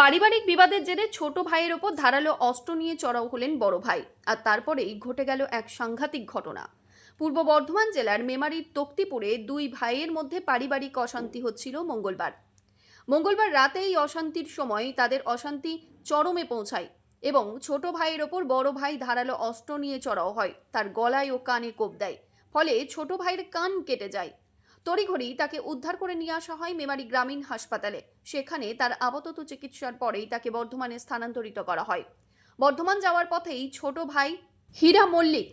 পারিবারিক বিবাদের জেরে ছোট ভাইয়ের ওপর ধারালো অস্ত্র নিয়ে চড়াও হলেন বড় ভাই, আর তারপরেই ঘটে গেল এক সাংঘাতিক ঘটনা। পূর্ব বর্ধমান জেলার মেমারির তক্তিপুরে দুই ভাইয়ের মধ্যে পারিবারিক অশান্তি হচ্ছিল মঙ্গলবার। মঙ্গলবার রাতে এই অশান্তির সময় তাদের অশান্তি চরমে পৌঁছায় এবং ছোট ভাইয়ের ওপর বড় ভাই ধারালো অস্ত্র নিয়ে চড়াও হয়, তার গলায় ও কানে কোপ দেয়। ফলে ছোট ভাইয়ের কান কেটে যায় তড়িঘড়ি তাকে উদ্ধার করে নিয়ে আসা হয় মেমারি গ্রামীণ হাসপাতালে। সেখানে তার আপাতত চিকিৎসার পরেই তাকে বর্ধমানে স্থানান্তরিত করা হয়। বর্ধমান যাওয়ার পথেই ছোট ভাই হীরা মল্লিক,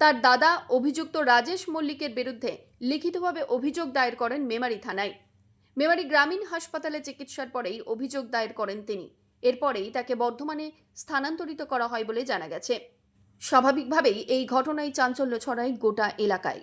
তার দাদা অভিযুক্ত রাজেশ মল্লিকের বিরুদ্ধে লিখিতভাবে অভিযোগ দায়ের করেন মেমারি থানায়। মেমারি গ্রামীণ হাসপাতালে চিকিৎসার পরেই অভিযোগ দায়ের করেন তিনি। এরপরেই তাকে বর্ধমানে স্থানান্তরিত করা হয় বলে জানা গেছে। স্বাভাবিকভাবেই এই ঘটনায় চাঞ্চল্য ছড়ায় গোটা এলাকায়।